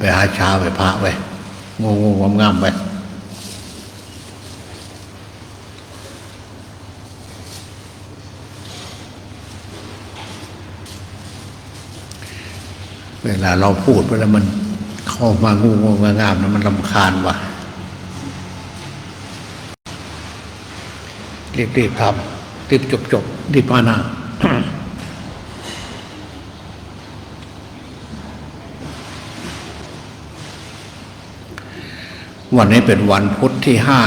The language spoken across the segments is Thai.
ไปหาช้าไปพระไปงูงูงามงามไปเวลาเราพูดไปแล้วมันเข้ามางูงงามงามนะมันลำคาญว่ะรีบๆทำรีบจบจบๆรีบมานะ วันนี้เป็นวันพุธที่ห้า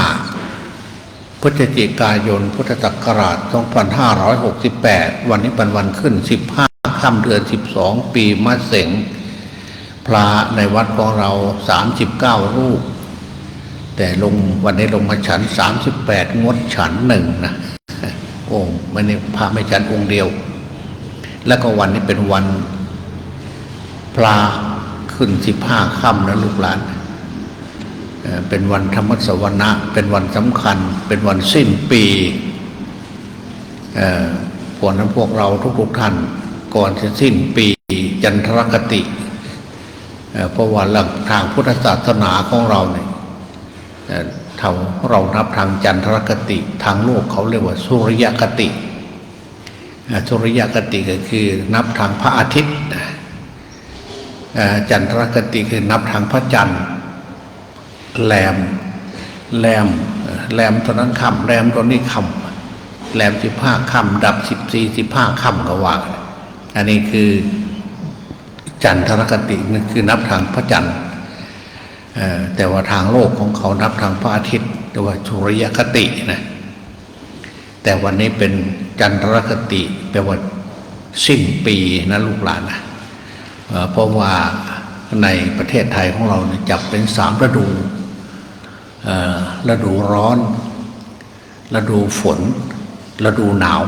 พฤศจิกายนพุทธศักราช 2568 วันนี้เป็นวันขึ้น 15ค่ำเดือน 12 ปีมะเสงพระในวัดของเรา 39 รูป แต่ลงวันนี้ลงมาฉัน 38 งดฉันหนึ่งนะโอ้ไม่ได้พระไม่ฉันองค์เดียว แล้วก็วันนี้เป็นวันพระขึ้น 15ค่ำนะลูกหลาน เป็นวันธรรมสวนะ เป็นวันสำคัญ เป็นวันสิ้นปีเอ่อพวกนั้นพวกเราทุกๆท่านก่อนจะสิ้นปีจันทรคติเพราะว่าหลักทางพุทธศาสนาของเราเนี่ยเราเรานับทางจันทรคติ ทางโลกเขาเรียกว่าสุริยคติเอ่อสุริยคติก็คือนับทางพระอาทิตย์จันทรคติคือนับทางพระจันทร์ แรมแรมเอ่อแรมตอนนั้นคำแรมตอนนี้คำแรมสิบห้าคำดับสิบสี่สิบห้าคำก็ว่ากันอันนี้คือจันทรคตินั่นคือนับทางพระจันทร์แต่ว่าทางโลกของเขานับทางพระอาทิตย์เรียกว่าสุริยคตินะแต่วันนี้เป็นจันทรคติแปลว่าสิ้นปีนะลูกหลานนะเพราะว่าในประเทศไทยของเราจับเป็นสามฤดู ฤดูร้อน ฤดูฝน ฤดูหนาว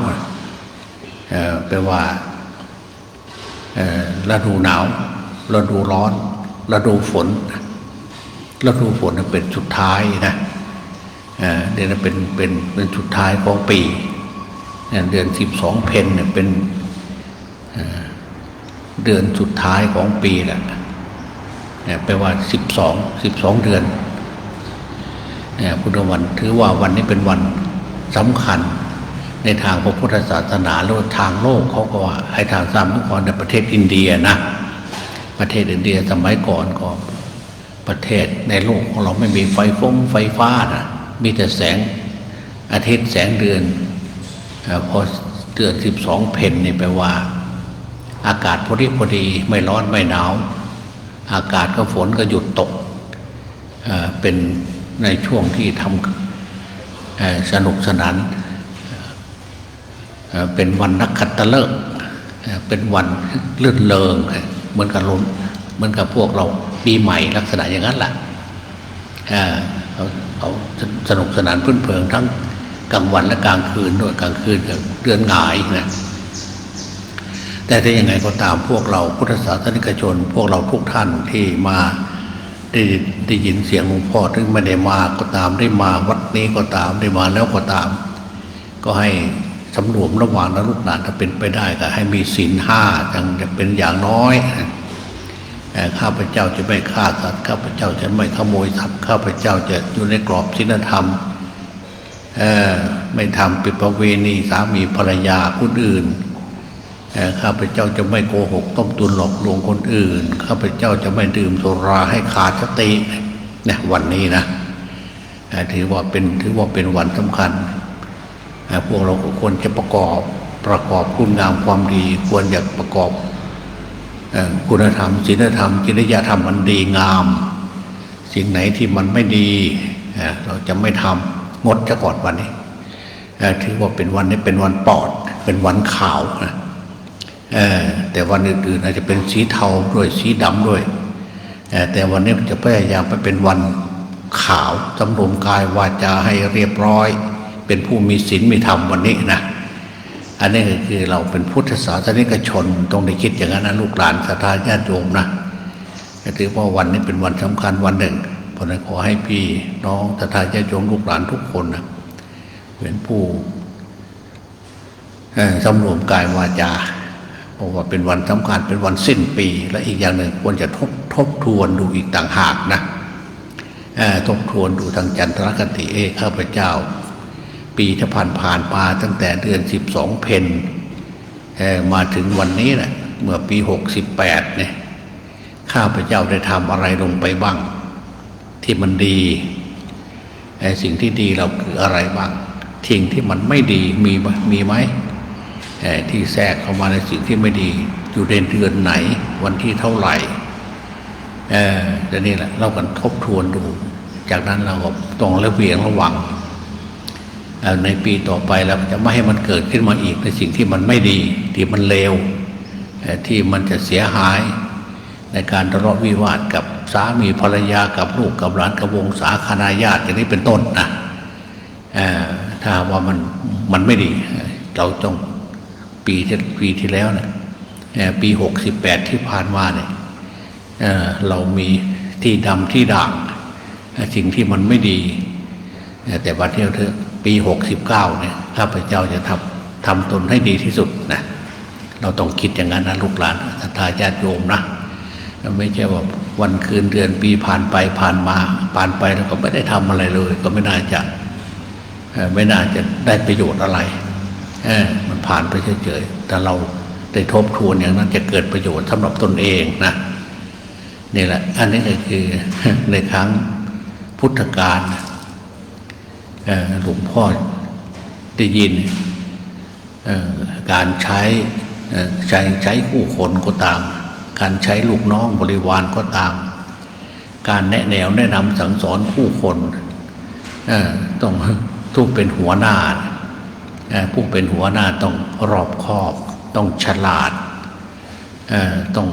แปลว่าฤดูหนาวฤดูร้อนฤดูฝนฤดูฝนเป็นสุดท้ายนะเดือนเป็นเป็นเป็นสุดท้ายของปี เดือนสิบสองเพนเนี่ยเป็นเดือนสุดท้ายของปีแหละแปลว่าสิบสองสิบสองเดือน พุทธวันถือว่าวันนี้เป็นวันสำคัญ ในทางพระพุทธศาสนาแล้วทางโลกเขาก็ว่าให้ทางสามทุกคนในประเทศอินเดียนะ ประเทศอินเดียสมัยก่อนก็ประเทศในโลกของเราไม่มีไฟฟงไฟฟ้านะมีแต่แสงอาทิตย์แสงเดือนพอเดือนสิบสองเพนนี่แปลว่า อากาศพอดีพอดีไม่ร้อนไม่หนาว อากาศก็ฝนก็หยุดตกเป็น ในช่วงที่ทำสนุกสนานเป็นวันนักขัตฤกษ์เอ่อเป็นวันลื่นเลงเหมือนกับลมเหมือนกับพวกเราปีใหม่ลักษณะอย่างนั้นแหละเขาเขาสนุกสนานเพลินเพลิงทั้งกลางวันและกลางคืนด้วยกลางคืนกับเดือนหงายนะแต่ถ้ายังไงก็ตามพวกเราพุทธศาสนิกชน พวกเราทุกท่านที่มา ได้ได้ยินเสียงหลวงพ่อถึงไม่ได้มาก็ตามได้มาวัดนี้ก็ตามได้มาแล้วก็ตาม ก็ให้สำรวมระหว่างนะลูกหลานถ้าเป็นไปได้ก็ให้มีศีลห้าจังจะเป็นอย่างน้อยเอ่ข้าพเจ้าจะไม่ฆ่าสัตว์ข้าพเจ้าจะไม่ขโมยทรัพย์ข้าพเจ้าจะอยู่ในกรอบศีลธรรมไม่ทำปิดประเวณีสามีภรรยาคนอื่น ข้าพเจ้าจะไม่โกหกต้มตุนหลอกลวงคนอื่น ข้าพเจ้าจะไม่ดื่มสุราให้ขาดสติเนี่ยวันนี้นะถือว่าเป็นถือว่าเป็นวันสำคัญพวกเราควรจะประกอบประกอบคุณงามความดี ควรอยากประกอบคุณธรรมศีลธรรมจริยธรรมมันดีงาม สิ่งไหนที่มันไม่ดี เราจะไม่ทำงดจะกอนวันนี้ถือว่าเป็นวันนี้เป็นวันปลอด เป็นวันขาวนะ แต่วันอื่นๆอาจจะเป็นสีเทาด้วยสีดำด้วย แต่วันนี้จะพยายามไปเป็นวันขาวสำรวมกายวาจาให้เรียบร้อย เป็นผู้มีศีลมีธรรมวันนี้นะอันนี้ก็คือเราเป็นพุทธศาสนิกชนต้องได้คิดอย่างนั้นนะลูกหลานศรัทธาญาติโยมนะถือว่าวันนี้เป็นวันสำคัญวันหนึ่งเพราะนั้นขอให้พี่น้องศรัทธาญาติโยมลูกหลานทุกคนนะเป็นผู้เอ่อสำรวมกายวาจา เพราะว่าเป็นวันสำคัญเป็นวันสิ้นปี และอีกอย่างหนึ่งควรจะทบทบทวนดูอีกต่างหากนะทบทวนดูทางจันทรคติเอข้าพเจ้า ปีที่ผ่านผ่านมาตั้งแต่เดือนสิบสองเพนมาถึงวันนี้แหละเมื่อปีหกสิบแปดเนี่ยข้าพเจ้าได้ทำอะไรลงไปบ้าง ที่มันดีสิ่งที่ดีเราคืออะไรบ้างทิ้งที่มันไม่ดีมีมีไหม ที่แทรกเข้ามาในสิ่งที่ไม่ดีอยู่ในเดือนไหนวันที่เท่าไหร่เออแต่นี่แหละเรากันทบทวนดู จากนั้นเราก็ต้องระเบียงระวังในปีต่อไปเราจะไม่ให้มันเกิดขึ้นมาอีกในสิ่งที่มันไม่ดี ที่มันเลวที่มันจะเสียหาย ในการทะเลาะวิวาทกับสามีภรรยากับลูกกับหลานกับวงศาคณาญาติอย่างนี้เป็นต้นนะเออถ้าว่ามันมันไม่ดี เราต้อง ปีที่ปีที่แล้วเนะเอ่อปีหกสิบแปดที่ผ่านมาเนี่ยเเรามีที่ดำที่ด่างสิ่งที่มันไม่ดี แต่วันที่เราเถอปีหกสิบเก้าเนี่ยข้าพเจ้าจะทำทำตนให้ดีที่สุดนะเราต้องคิดอย่างนั้นนะลูกหลานศรัทธาญาติโยมนะไม่ใช่ว่าวันคืนเดือนปีผ่านไปผ่านมาผ่านไปแล้วก็ไม่ได้ทำอะไรเลย ก็ไม่น่าจะไม่น่าจะได้ประโยชน์อะไร เออมันผ่านไปเฉยๆแต่เราได้ทบทวนอย่างนั้นจะเกิดประโยชน์สำหรับตนเองนะนี่แหละ อันนี้ก็คือในครั้งพุทธกาลหลวงพ่อได้ยินการใช้ใช้ใช้คู่คนก็ตาม การใช้ลูกน้องบริวารก็ตาม การแนะแนวแนะนำสั่งสอนผู้คนเอ่อต้องทุกเป็นหัวหน้า ผู้เป็นหัวหน้าต้องรอบคอบ ต้องฉลาดต้อง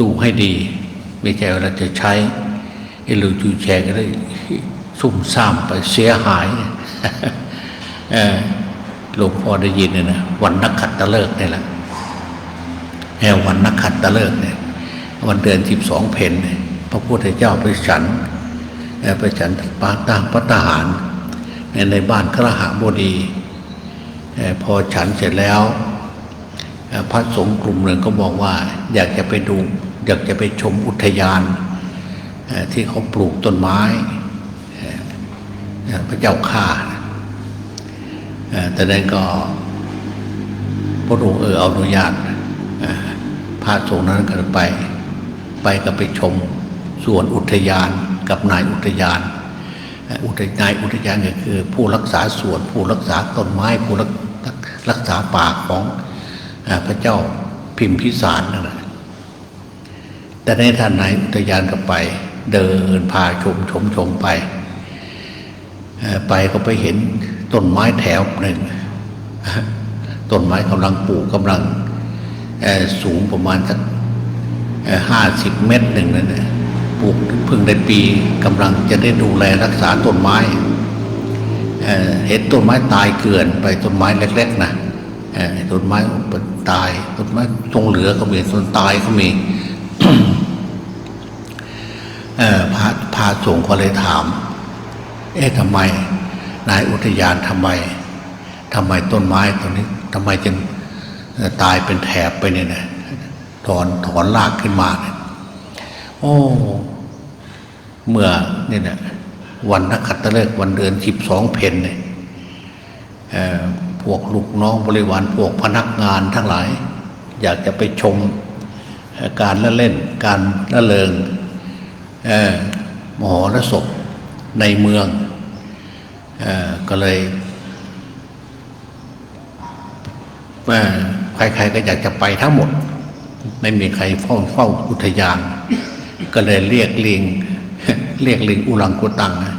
ดูให้ดี ไม่ใช่เราจะใช้ไอ้ลูกจูแชร์ก็ได้ซุ่มซ่ามไปเสียหายหลวงพ่อได้ยินเนี่ยนะวันนักขัตฤกษ์เนี่แหละแหววันนักขัตฤกษ์เนี่ยวันเดือนสิบสองเพนเนี่ยพระพุทธเจ้าไปฉันไปฉันปาตามพระทหารในในบ้านครหบดี พอฉันเสร็จแล้ว พระสงฆ์กลุ่มหนึ่งก็บอกว่า อยากจะไปดู อยากจะไปชมอุทยาน ที่เขาปลูกต้นไม้ พระเจ้าข่าแต่นั้นก็พระองค์เอออนุญาตพระสงฆ์นั้นก็ไป ไปก็ไปชมสวนอุทยานกับนายอุทยาน อุทยายอุทยานก็คือ ผู้รักษาสวนผู้รักษาต้นไม้ผู้รักรักษาป่าของพระเจ้าพิมพิสารนั่นแหละแต่ในท่านนายอุทยานก็ไป เดินพาชมชมชมไป ไปก็ไปเห็นต้นไม้แถวหนึ่งต้นไม้กำลังปลูกกำลังสูงประมาณสักห้าสิบเมตรหนึ่งนั่นนะ ปลูกเพิ่งได้ปีกำลังจะได้ดูแลรักษาต้นไม้เเห็นต้นไม้ตายเกลื่อนไปต้นไม้เล็ก ๆ นะต้นไม้ตายต้นไม้ทรงเหลือก็มีต้นตายก็มีพระพระสงฆ์ก็เลยถาม เอ๊ะทำไม นายอุทยานทำไมทำไมต้นไม้ต้นนี้ทำไมจึงตายเป็นแถบไปเนี่ยนะถอนถอนรากขึ้นมาเนี่ยโอ้ เมื่อเนี่ยนะวันนักขัตฤกษ์วันเดือนสิบสองเพนเนี่ยพวกลูกน้องบริวารพวกพนักงานทั้งหลาย อยากจะไปชมการละเล่นการละเลงเอ่อมหรสพในเมืองอก็เลยเอ่อใครๆก็อยากจะไปทั้งหมด ไม่มีใครเฝ้าเฝ้าอุทยาน ก็เลยเรียกลิง เรียกลิงอุลังกุตังนะ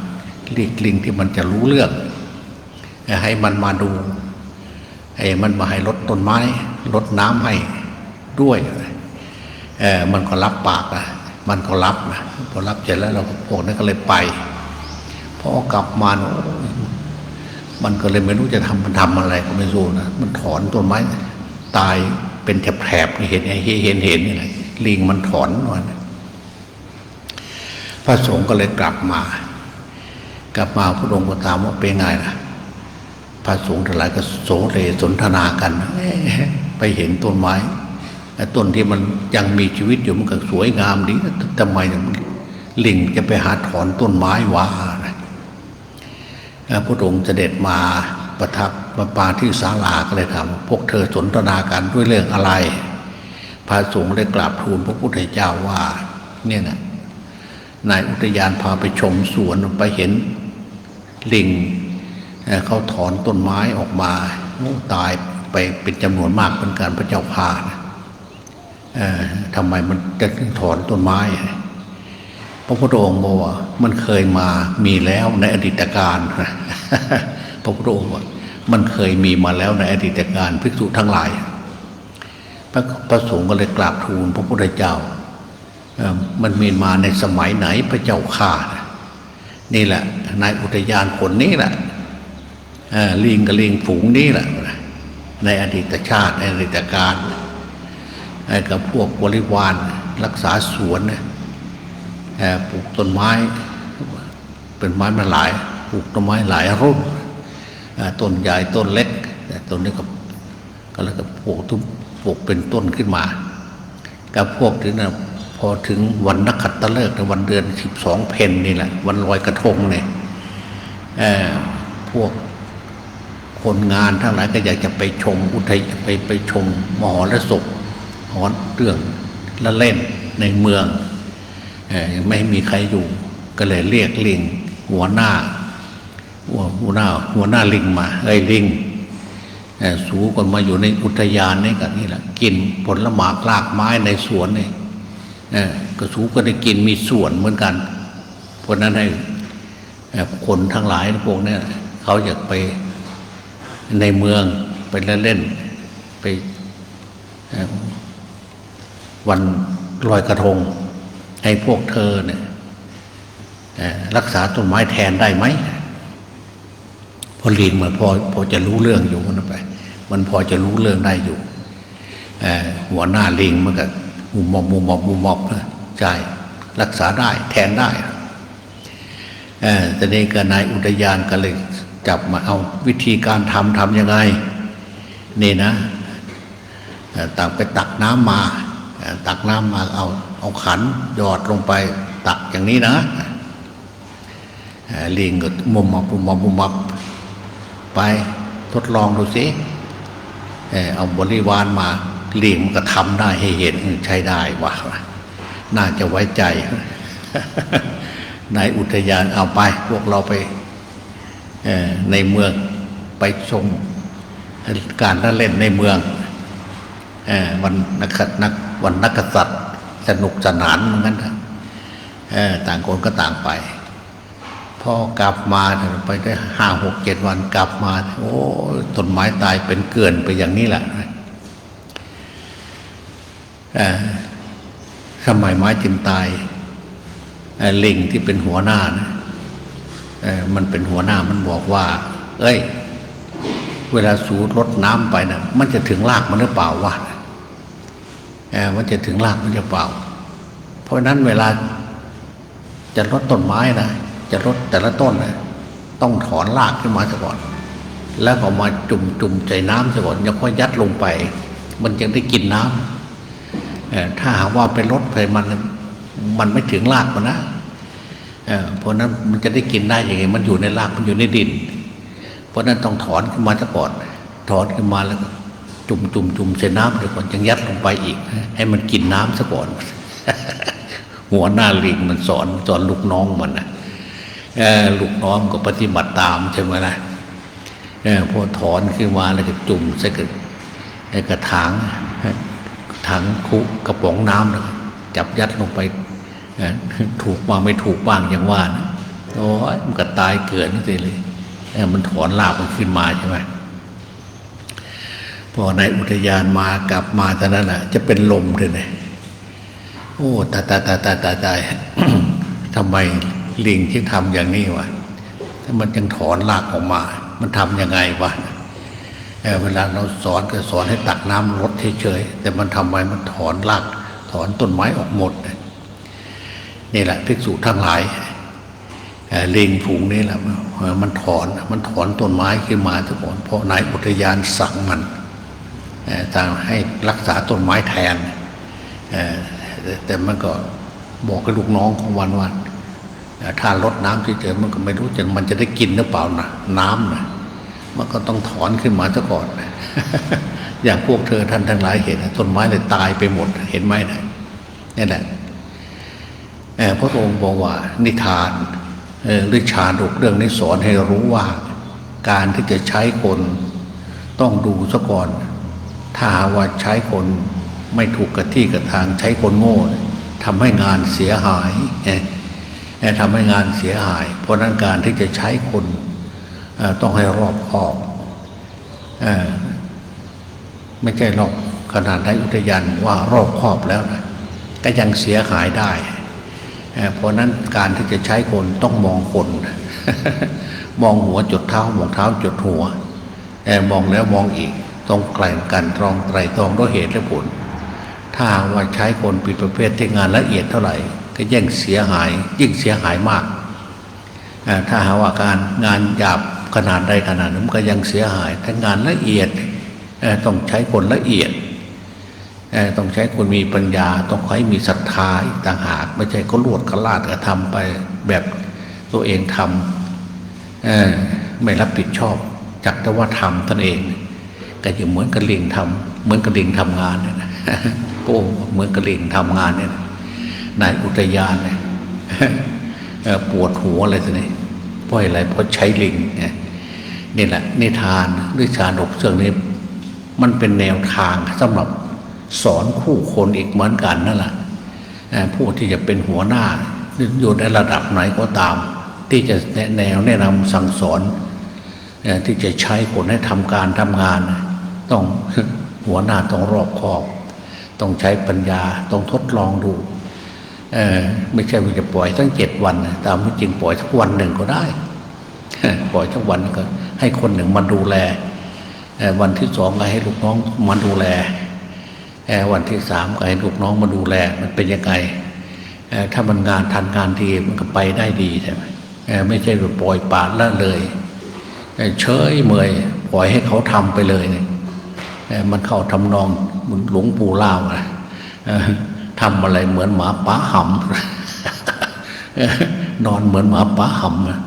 เรียกลิงที่มันจะรู้เรื่องให้มันมาดูให้มันมาให้ลดต้นไม้ลดน้ำให้ด้วยเออมันก็รับปากนะมันก็รับนะพอรับเสร็จแล้วเราก็พวกนั้นก็เลยไปพอกลับมาโอ้ยมันก็เลยไม่รู้จะทำมันทำอะไรก็ไม่รู้นะมันถอนต้นไม้ตายเป็นแถบๆเห็นเห็นเห็นเห็นนี่แหละลิงมันถอนมัน พระสงฆ์ก็เลยกลับมา กลับมาพระองค์ก็ถามว่าเป็นไงล่ะ พระสงฆ์ทั้งหลายก็โสเลสนทนากัน ไปเห็นต้นไม้ต้นที่มันยังมีชีวิตอยู่มันก็สวยงามดีทำไมลิงจะไปหาถอนต้นไม้วานะพระองค์เสด็จมาประทับมาปาที่ศาลาก็เลยถามพวกเธอสนทนากันด้วยเรื่องอะไร พระสงฆ์ได้กราบทูลพระพุทธเจ้าว่า เนี่ยนะ นายอุทยานพาไปชมสวนไปเห็นลิงเขาถอนต้นไม้ออกมาตายไปเป็นจำนวนมากเป็นการพระเจ้าพานะทำไมมันจะถึงถอนต้นไม้ พระพุทธองค์บอกว่ามันเคยมามีแล้วในอดีตการพระพุทธองค์ว่ามันเคยมีมาแล้วในอดีตการภิกษุทั้งหลาย พระพระสงฆ์ก็เลยกราบทูลพระพุทธเจ้า มันมีมาในสมัยไหนพระเจ้าข่านนี่แหละนายอุทยานคนนี้แหละเอ่อลิงกับลิงฝูงนี้แหละในอดีตชาติในอดีตการกับพวกบริวารรักษาสวนปลูกต้นไม้ เป็นไม้มาหลายปลูกต้นไม้หลายรุ่นต้นใหญ่ต้นเล็กแต่ต้นนี้ก็ก็แล้วก็ปลูกทุกปลูกเป็นต้นขึ้นมา กับพวกถึงนะพ อถึงวันนักขัตฤกษ์ในวันเดือนสิบสองเพนนี่แหละ วันลอยกระทงเนี่ยพวกคนงานทั้งหลายก็อยากจะไปชมอุทยไปไปชมมหรสพหอนเรื่องละเล่นในเมืองอไม่มีใครอยู่ ก็เลยเรียกลิง หัวหน้าหัวหัวหน้า หัวหน้าลิงมาไอ้ลิงสูกันมาอยู่ในอุทยานนี่กันนี่แหละ กินผลละหมากลากไม้ในสวนนี่ เออก็สูก็ได้กินมีส่วนเหมือนกัน เพราะนั้นให้คนทั้งหลายพวกนี้เขาอยากไปในเมืองไปเล่นไปวันลอยกระทง ให้พวกเธอเนี่ยรักษาต้นไม้แทนได้ไหมพอลิงมันพอพอจะรู้เรื่องอยู่มันไป มันพอจะรู้เรื่องได้อยู่หัวหน้าลิงมันก็ มุมมอบมุมมอบมุมมอบนะใช่รักษาได้แทนได้เออแต่นี้ก็นายอุทยานก็เลยจับมาเอาวิธีการทำทำยังไงนี่นะตักไปตักน้ำมาตักน้ำมาเอาเอาขันหยอดลงไปตักอย่างนี้นะลิงก็มุมมอบมุมมอบมุมมอบไปทดลองดูสิเออเอาบริวารมา ลี้ยงมันก็ทำได้ให้เห็นใช้ได้ว่าน่าจะไว้ใจนายอุทยานเอาไป พวกเราไปในเมืองไปชมการละเล่นในเมืองวันนักขัตนักวันนักษัตริย์สนุกสนานเหมือนกันต่างคนก็ต่างไปพอกลับมาไปได้ห้าหกเจ็ดวันกลับมา โอ้ต้นไม้ตายเป็นเกลื่อนไปอย่างนี้แหละ เอ่อทำไมไม้จึงตายเอ่อลิงที่เป็นหัวหน้านะเออมันเป็นหัวหน้ามันบอกว่า เอ้ย เวลาสูดรดน้ำไปนะมันจะถึงรากมันหรือเปล่าวะเออมันจะถึงรากมันจะเปล่า เพราะฉะนั้นเวลาจะลดต้นไม้นะจะลดแต่ละต้นนะต้องถอนรากขึ้นมาซะก่อน แล้วก็มาจุ่มจุ่มใจน้ำซะก่อนยังค่อยยัดลงไป มันจึงได้กินน้ำเอ่อ ถ้าหากว่าไปลดไปมันมันไม่ถึงรากมันนะเพราะนั้นมันจะได้กินได้ยังไงมันอยู่ในรากมันอยู่ในดิน เพราะนั้นต้องถอนขึ้นมาซะก่อนถอนขึ้นมาแล้วจุ่มจุ่มจุ่มใส่น้ำเดี๋ยวก่อนยังยัดลงไปอีก ให้มันกินน้ำซะก่อน หัวหน้าลิงมันสอนสอนลูกน้องมันนะลูกน้องก็ปฏิบัติตามใช่ไหมล่ะเออพอถอนขึ้นมาแล้วก็จุ่มใส่กระถาง ถังคุกระป๋องน้ำแล้วก็จับยัดลงไปถูกบ้างไม่ถูกบ้างอย่างว่านะโอ้ยมันก็ตายเกิดนั่นเลยเมันถอนรากมันขึ้นมาใช่ไหมพอในอุทยานมากลับมาเท่านั้นแหละจะเป็นลมเลยนี่ยโอ้ตายตายตายตายตายตายทำไมลิงที่ทำอย่างนี้วะถ้ามันยังถอนรากออกมา มันทำยังไงวะ เวลาเราสอนก็สอนให้ตักน้ำลดเฉยๆแต่มันทำไมมันถอนรากถอนต้นไม้ออกหมดนี่แหละภิกษุทั้งหลายเอ่อลิงผูงนี่แหละมันถอนมันถอนต้นไม้ขึ้นมาทุกคนเพราะนายอุทยานสั่งมันเอ่อทางให้รักษาต้นไม้แทนแต่แต่มันก็บอกกับลูกน้องของวันว่าเอ่อถ้าลดน้ำเฉยๆมันก็ไม่รู้จะมันจะได้กินหรือเปล่านะน้ำนะ มันก็ต้องถอนขึ้นมาซะก่อน อย่างพวกเธอท่านทั้งหลายเห็นต้นไม้เลยตายไปหมดเห็นไหมนะนี่แหละเอ่อพระองค์บอกว่านิทานเอ่อหรือชาดกเรื่องนี้สอนให้รู้ว่า การที่จะใช้คนต้องดูซะก่อน ถ้าหากว่าใช้คนไม่ถูกกับที่กับทางใช้คนโง่ทำให้งานเสียหายเอ่อเอ่อทำให้งานเสียหาย เพราะนั้นการที่จะใช้คน ต้องให้รอบคอบไม่ใช่รอบขนาดในอุทยานว่ารอบคอบแล้วนะก็ยังเสียหายได้ เพราะนั้นการที่จะใช้คนต้องมองคน มองหัวจดเท้ามองเท้าจดหัวเอ่มองแล้วมองอีกต้องไกลกันตรองไตรตรองด้วยเหตุและผล ถ้าหากว่าใช้คนผิดประเภทที่งานละเอียดเท่าไหร่ ก็ยิ่งเสียหายยิ่งเสียหายมาก ถ้าหากว่าการงานหยาบ ขนาดใดขนาดนั้นก็ยังเสียหายถ้างานละเอียดต้องใช้คนละเอียดต้องใช้คนมีปัญญา ต้องใช้มีศรัทธาอีกต่างหาก ไม่ใช่ก็ลวดกระลาดกระทำไปแบบตัวเองทำไม่รับผิดชอบจักแต่ว่าทำตนเองก็จะเหมือนกระลิงทำเหมือนกระลิงทำงานเนี่ยนะโป้เหมือนกระลิงทำงานเนี่ยนายอุทยานเนี่ยปวดหัวอะไรสิเนี่ยเพราะอะไรเพราะใช้ลิงเนี่ย นี่แหละนิทานหรือชาดกเรื่องนี้ มันเป็นแนวทางสำหรับสอนคู่คนอีกเหมือนกันนั่นแหละผู้ที่จะเป็นหัวหน้าอยู่ในระดับไหนก็ตาม ที่จะแนวแนะนำสั่งสอนที่จะใช้คนให้ทำการทำงาน ต้องหัวหน้าต้องรอบคอบ ต้องใช้ปัญญาต้องทดลองดูไม่ใช่ว่าจะปล่อยตั้งเจ็ดวัน ตามที่จริงปล่อยสักวันหนึ่งก็ได้ ปล่อยสักวันก็ ให้คนหนึ่งมาดูแลวันที่สองก็ให้ลูกน้องมาดูแลวันที่สามก็ให้ลูกน้องมาดูแล มันเป็นยังไงถ้ามันงานทันงานดีมันก็ไปได้ดีใช่ไหมไม่ใช่ว่าปล่อยปละละเลยเฉยเมยปล่อยให้เขาทำไปเลยเนี่ยมันเข้าทำนองเหมือนหลวงปู่เล่าอะทำอะไรเหมือนหมาป้าหำเอ่อนอนเหมือนหมาป้าหำอะ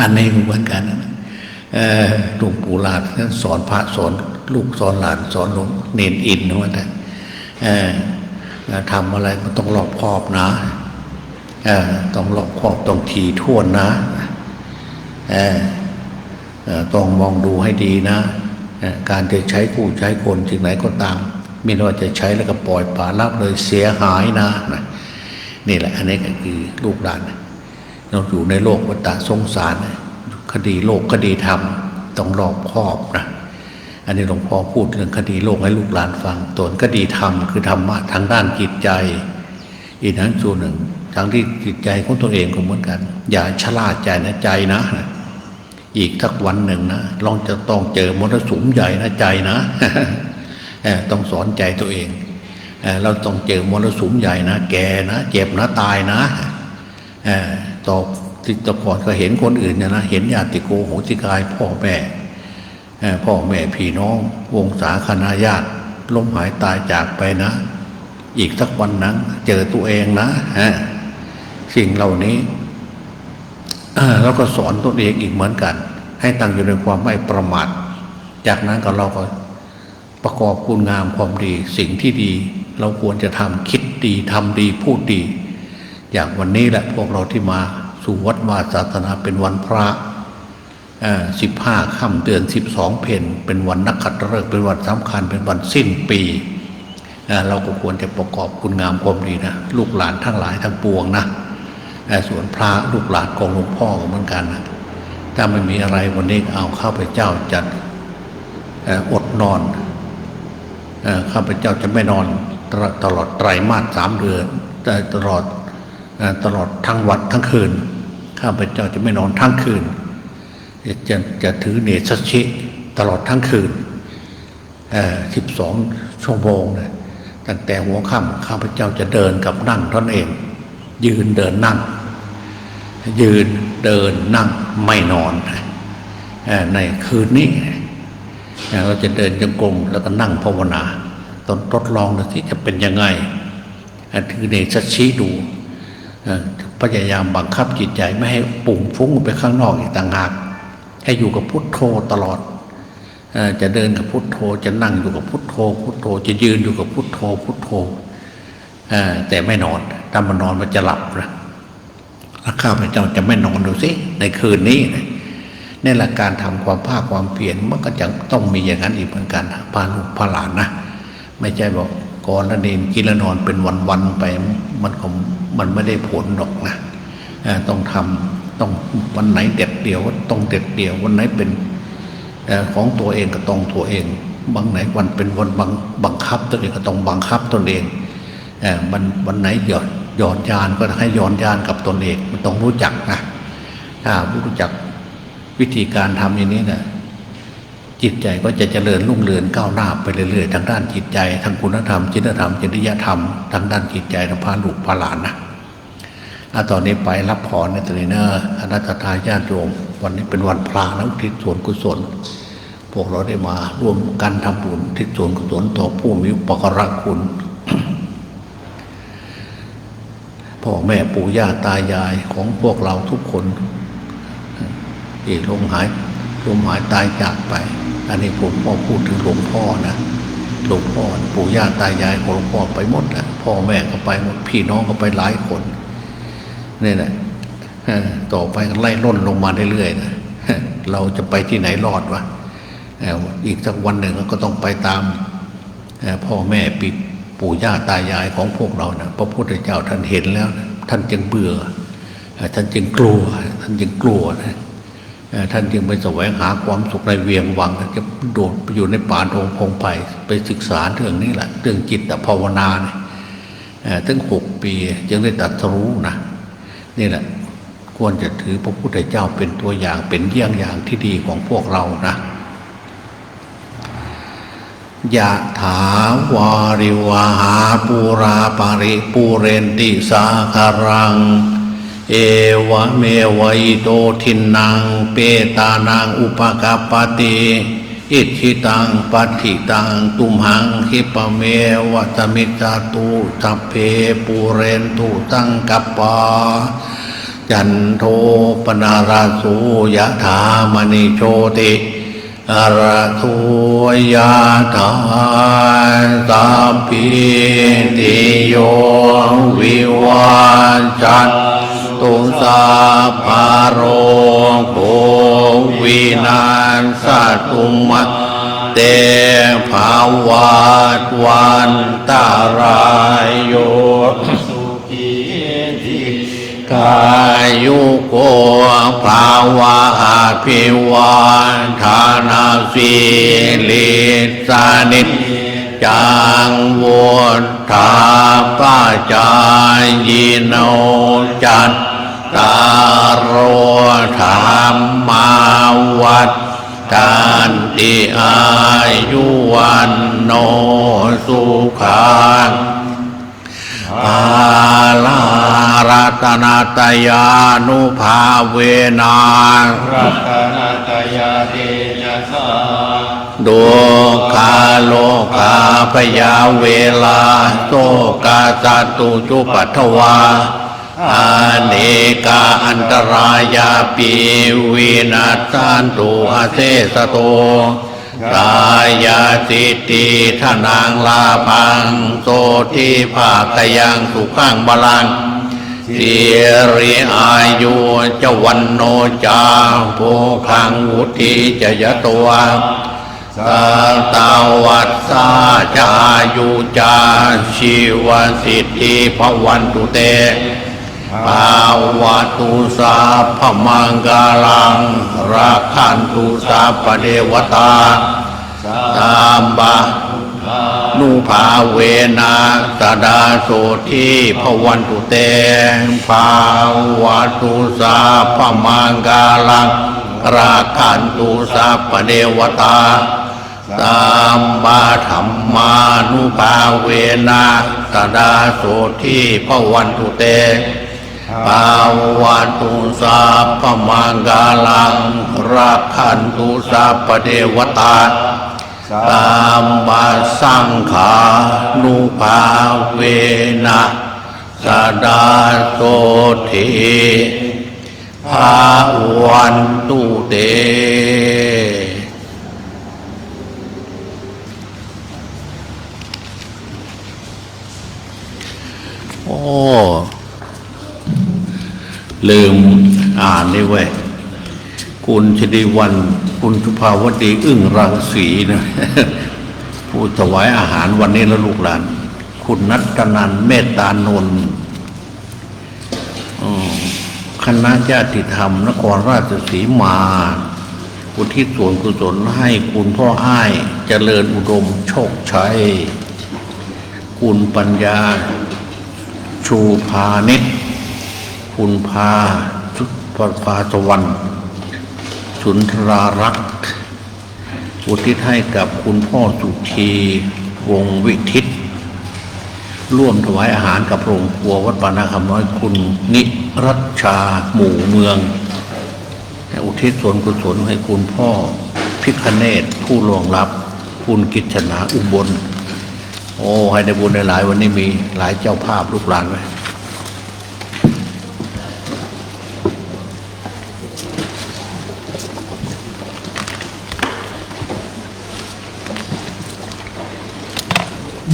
อันนี้เหมือนกันนะหลวงปู่หลานท่านสอนพระสอนลูกสอนหลานสอนหลวงเนนอินนะว่าท่านทำอะไรมันต้องรอบคอบนะต้องรอบคอบต้องทีท่วนนะต้องมองดูให้ดีนะ การจะใช้ผู้ใช้คนสิ่งไหนก็ตามไม่ว่าจะใช้แล้วก็ปล่อยปละละเลยเสียหายนะนะนี่แหละ อันนี้ก็คือลูกหลาน เราอยู่ในโลกวัฏสงสาร คดีโลกคดีธรรมต้องรอบครอบนะอันนี้หลวงพ่อพูดเรื่องคดีโลกให้ลูกหลานฟังตัวนคดีธรรมคือธรรมะทางด้านจิตใจ อีกทั้งส่วนหนึ่งทางที่จิตใจของตัวเองก็เหมือนกัน อย่าชะล่าใจนะใจนะ อีกทักวันหนึ่งนะลองจะต้องเจอมรสุมใหญ่นะใจนะต้องสอนใจตัวเองเอ่อเราต้องเจอมรสุมใหญ่นะ แก่นะ เจ็บนะตายนะ เอ่อต่อที่แตะก่อนก็เห็นคนอื่นเนี่ยนะเห็นญาติโกโหติกายพ่อแม่พ่อแม่พี่น้องวงศาคณาญาติล้มหายตายจากไปนะ อีกสักวันนั้น เจอตัวเองนะฮะสิ่งเหล่านี้เอ่อเราก็สอนตัวเองอีกเหมือนกัน ให้ตั้งอยู่ในความไม่ประมาทจากนั้นก็เราก็ประกอบคุณงามความดี สิ่งที่ดี เราควรจะทำคิดดีทำดีพูดดี อย่างวันนี้แหละพวกเราที่มาสู่วัดวาศาสนาเป็นวันพระสิบห้าค่ำเดือนสิบสองเพนเป็นวันนักขัตฤกษ์เป็นวันสำคัญเป็นวันสิ้นปีเเราก็ควรจะประกอบคุณงามความดีนะลูกหลานทั้งหลายทั้งปวงนะเอ่ส่วนพระลูกหลานของหลวงพ่อก็เหมือนกันนะถ้าไม่มีอะไรวันนี้เอาข้าพเจ้าจัดออดนอนเข้าพเจ้าจะไม่นอนตลอดไตรมาสสามเดือนตลอด ตลอดทั้งวันทั้งคืน ข้าพเจ้าจะไม่นอนทั้งคืน จะจะถือเนสชิตลอดทั้งคืนสิบสองชั่วโมงนะตั้งแต่หัวค่ำข้าพเจ้าจะเดินกับนั่งท่านเอง ยืนเดินนั่ง ยืนเดินนั่งไม่นอนอในคืนนี้เราจะเดินจงกรมแล้วก็นั่งภาวนาตอนทดลองดูสิจะเป็นยังไงอันคือเนชัดชี้ดู พยายามบังคับจิตใจไม่ให้ปุ่งฟุ้งไปข้างนอกอีกต่างหาก ให้อยู่กับพุทโธตลอดจะเดินกับพุทโธจะนั่งอยู่กับพุทโธ พุทโธจะยืนอยู่กับพุทโธ พุทโธแต่ไม่นอนถ้ามันนอนมันจะหลับนะแล้วข้าพเจ้าจะไม่นอนดูสิในคืนนี้นี่แหละการทำความภาคความเปลี่ยนมันก็จะต้องมีอย่างนั้นอีกเหมือนกันพาลูกพาหลานนะไม่ใช่บอกก่อนละเนนกินและนอนเป็นวันๆไปมันก็ มันไม่ได้ผลหรอกนะต้องทำต้องวันไหนเด็ดเดียวต้องเด็ดเดียววันไหนเป็นของตัวเองก็ต้องตัวเอง บางไหนวันเป็นวันบังบังคับตัวเองก็ต้องบังคับตนเองเอ่อมันวันไหนหย่อนหย่อนยานก็ให้หย่อนยานกับตนเองมันต้องรู้จักนะถ้ารู้จักวิธีการทำอย่างนี้นะ จิตใจก็จะเจริญรุ่งเรืองก้าวหน้าไปเรื่อยๆทางด้านจิตใจทางคุณธรรมจริยธรรมจริยธรรมทางด้านจิตใจทางพาลูกพาหลานนะอาตอนนี้ไปรับพรในตรีเนอร์อนัตตาญาติโยมวันนี้เป็นวันพระนะอุทิศส่วนกุศล พวกเราได้มาร่วมกันทำบุญทิศส่วนกุศลต่อผู้มีอุปการะคุณพ่อแม่ปู่ย่าตายายของพวกเราทุกคนที่ลมหายลมหายตายจากไป อันนี้ผมพ่อพูดถึงหลวงพ่อนะหลวงพ่อปู่ย่าตายายของหลวงพ่อไปหมดแล้วพ่อแม่ก็ไปหมดพี่น้องก็ไปหลายคนนี่แหละต่อไปก็ไล่ล่นลงมาเรื่อยๆนะเราจะไปที่ไหนรอดวะอีกสักวันหนึ่งก็ต้องไปตามพ่อแม่ปิดปู่ย่าตายายของพวกเรานะพระพุทธเจ้าท่านเห็นแล้ว ท่านจึงเบื่อ ท่านจึงกลัว ท่านจึงกลัวนะ ท่านจึงไปแสวงหาความสุขในเวียงวังจะโดดไปอยู่ในป่าโรงพงไผ่ไปศึกษาเรื่องนี้แหละเรื่องจิตภาวนาเนี่ยเอ่อถึงหกปีจึงได้ตรัสรู้นะนี่แหละควรจะถือพระพุทธเจ้าเป็นตัวอย่างเป็นเยี่ยงอย่างที่ดีของพวกเรานะยะถาวาริวาหาปูราปาริปูเรนติสาคารัง เอวะเมวัยโตทินังเปตานังอุปกาปติอิทิตังปัติตังตุมหังคิปะเมวะตมิจาตุสัพเพปูเรนตุตังกัปปาจันโทปนาราสูยะถามณิโชติอาระโทยะถาสัพพิติโยวิวัจจัน ตุสาภาโรโควินาสตุมะเตภาวาตวันตารายโยสุขีทิกายุโกภาวะอภิวันธานาสีลิสานิจังวุฒาปาจายโนจัต ตารโรธรรมาวัฏการติอายุวันโนสุขังอาลารัตนาตยานุภาเวนารัตนาตยาเตจะสาดูคาโลกาพยาเวลาโตกาจตุจุปัทวา อาเนกาอันตรายาปีวินาสันตุอาเซสโตกายาสิติทนางลาพังโสทิภาคยังสุขังบาลังสิริอายุจวันโนจาโภคังวุธิจยตัวสตาวัตสาจายุจาชีวสิทธิภวันตุเต ภาวะตุสาพมังกาลัง ราคันตุสาปเดวตาตามบานุภาเวนะสดาโสทีพวันตุเตภาวะตุสาพมังกาลัง ราคันตุสัพปเดวตาตามบาธรรมานุภาเวนะสดาโสทีพวันตุเต ภาวะตุสาพมังกาลังราคันตุสัพปเดวตาตามมาสังขานุภาเวนะสดาโสทิภาวันตุเต ลืมอ่านนี่เว้ยคุณชดีวัน คุณสุภาวดีอึ้งรังสีนะผู้ถวายอาหารวันนี้แล้วลูกหลาน คุณนัตนันเมตตานนท์คณะญาติธรรม นครราชสีมาอุทิศส่วนกุศลให้คุณพ่ออ้ายเจริญอุดมโชคชัย คุณปัญญา ชูพานิช คุณพาชุพพาตะวันสุนทรารักษ์อุทิศให้กับคุณพ่อสุธีวงวิทิต ร่วมถวายอาหารกับโรงครัววัดปานาคำน้อยคุณนิรัชชาหมู่เมือง อุทิศส่วนกุศลให้คุณพ่อพิคเนตผู้ล่วงลับ คุณกิจนาอุบล โอ้ ให้ได้บุญหลายวันนี้มีหลายเจ้าภาพลูกหลานไว้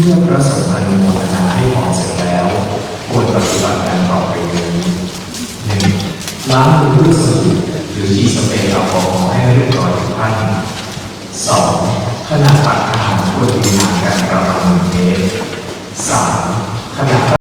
เมื่อพระสงฆ์อนุโมทนาให้พรเสร็จแล้ว ควรปฏิบัติการต่อไปนี้หนึ่งล้างมือด้วยสบู่หรือยีสเปรย์แอลกอฮอล์ให้เรียบร้อยทุกท่านสองขณะตักอาหารควรมีห่ารการประมาณหนึ่งเมตรสามขณะ